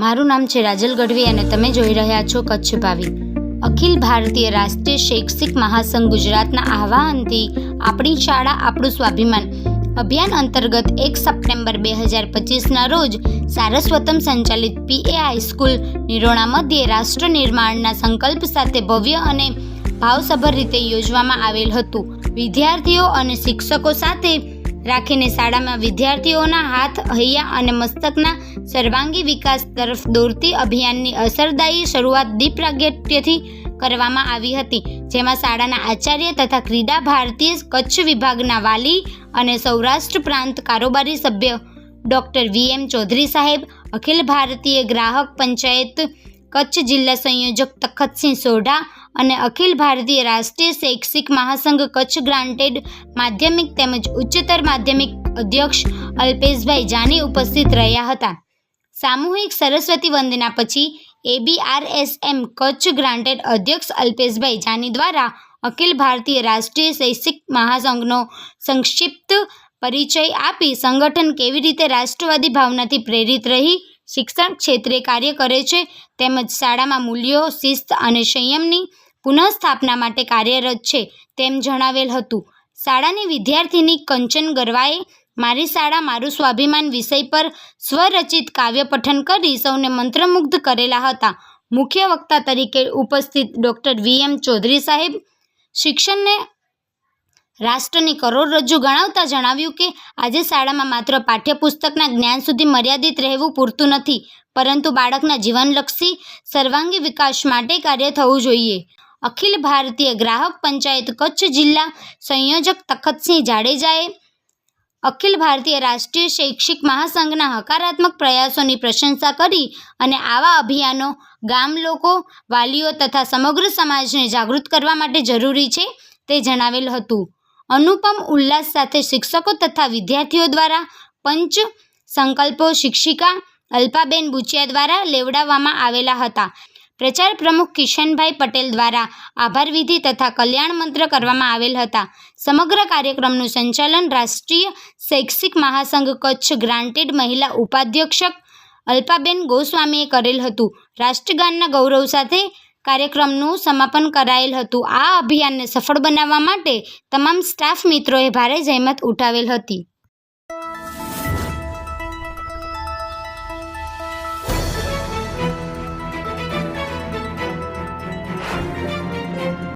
મારું નામ છે રાજલ ગઢવી અને તમે જોઈ રહ્યા છો કચ્છ ભાવી. અખિલ ભારતીય રાષ્ટ્રીય શૈક્ષિક મહાસંઘ ગુજરાતના આહ્વાનથી આપણી શાળા આપણું સ્વાભિમાન. અભિયાન અંતર્ગત એક સપ્ટેમ્બર બે હજાર પચીસના રોજ સારસ્વતમ સંચાલિત પીએ હાઈસ્કૂલ નિરોણા મધ્યે રાષ્ટ્ર નિર્માણના સંકલ્પ સાથે ભવ્ય અને ભાવસભર રીતે યોજવામાં આવેલ હતું. વિદ્યાર્થીઓ અને શિક્ષકો સાથે રાખીને શાળામાં વિદ્યાર્થીઓના હાથ, હૈયા અને મસ્તકના સર્વાંગી વિકાસ તરફ દોરતી અભિયાનની અસરદાયી શરૂઆત દીપ પ્રાગટ્યથી કરવામાં આવી હતી, જેમાં શાળાના આચાર્ય તથા ક્રીડા ભારતીય કચ્છ વિભાગના વાલી અને સૌરાષ્ટ્ર પ્રાંત કારોબારી સભ્ય ડૉક્ટર વી એમ ચૌધરી સાહેબ, અખિલ ભારતીય ગ્રાહક પંચાયત કચ્છ જિલ્લા સંયોજક તખતસિંહ સોઢા અને અખિલ ભારતીય રાષ્ટ્રીય શૈક્ષિક મહાસંઘ કચ્છ ગ્રાન્ટેડ માધ્યમિક તેમજ ઉચ્ચતર માધ્યમિક અધ્યક્ષ અલ્પેશભાઈ જાની ઉપસ્થિત રહ્યા હતા. સામૂહિક સરસ્વતી વંદના પછી એબીઆરએસએમ કચ્છ ગ્રાન્ટેડ અધ્યક્ષ અલ્પેશભાઈ જાની દ્વારા અખિલ ભારતીય રાષ્ટ્રીય શૈક્ષિક મહાસંઘનો સંક્ષિપ્ત પરિચય આપી સંગઠન કેવી રીતે રાષ્ટ્રવાદી ભાવનાથી પ્રેરિત રહી શિક્ષણ ક્ષેત્રે કાર્ય કરે છે, તેમજ શાળામાં મૂલ્યો, શિસ્ત અને સંયમની પુનઃસ્થાપના માટે કાર્યરત છે, તેમ જણાવેલ હતું. શાળાની વિદ્યાર્થીની કંચન ગરવાએ મારી શાળા મારું સ્વાભિમાન વિષય પર સ્વરચિત કાવ્ય પઠન કરી સૌને મંત્રમુગ્ધ કરેલા હતા. મુખ્ય વક્તા તરીકે ઉપસ્થિત ડૉક્ટર વી એમ ચૌધરી સાહેબ. શિક્ષણને રાષ્ટ્રની કરોડરજ્જુ ગણાવતા જણાવ્યું કે, આજે શાળામાં માત્ર પાઠ્યપુસ્તકના જ્ઞાન સુધી મર્યાદિત રહેવું પૂરતું નથી, પરંતુ બાળકના જીવનલક્ષી સર્વાંગી વિકાસ માટે કાર્ય થવું જોઈએ. અખિલ ભારતીય ગ્રાહક પંચાયત કચ્છ જિલ્લા સંયોજક તખતસિંહ જાડેજાએ અખિલ ભારતીય રાષ્ટ્રીય શૈક્ષિક મહાસંઘના હકારાત્મક પ્રયાસોની પ્રશંસા કરી અને આવા અભિયાનો ગામ લોકો, વાલીઓ તથા સમગ્ર સમાજને જાગૃત કરવા માટે જરૂરી છે, તે જણાવેલ હતું. અનુપમ ઉલ્લાસ સાથે શિક્ષકો તથા વિદ્યાર્થીઓ દ્વારા પંચ સંકલ્પો શિક્ષિકા અલ્પાબેન બુચિયા દ્વારા લેવડાવવામાં આવેલા હતા. પ્રચાર પ્રમુખ કિશનભાઈ પટેલ દ્વારા આભાર વિધિ તથા કલ્યાણ મંત્ર કરવામાં આવેલ હતા. સમગ્ર કાર્યક્રમનું સંચાલન રાષ્ટ્રીય શૈક્ષિક મહાસંઘ કચ્છ ગ્રાન્ટેડ મહિલા ઉપાધ્યક્ષક અલ્પાબેન ગોસ્વામીએ કરેલ હતું. રાષ્ટ્રગાનના ગૌરવ સાથે કાર્યક્રમનું સમાપન કરાયેલ હતું. આ અભિયાનને સફળ બનાવવા માટે તમામ સ્ટાફ મિત્રોએ ભારે જહેમત ઉઠાવેલ હતી.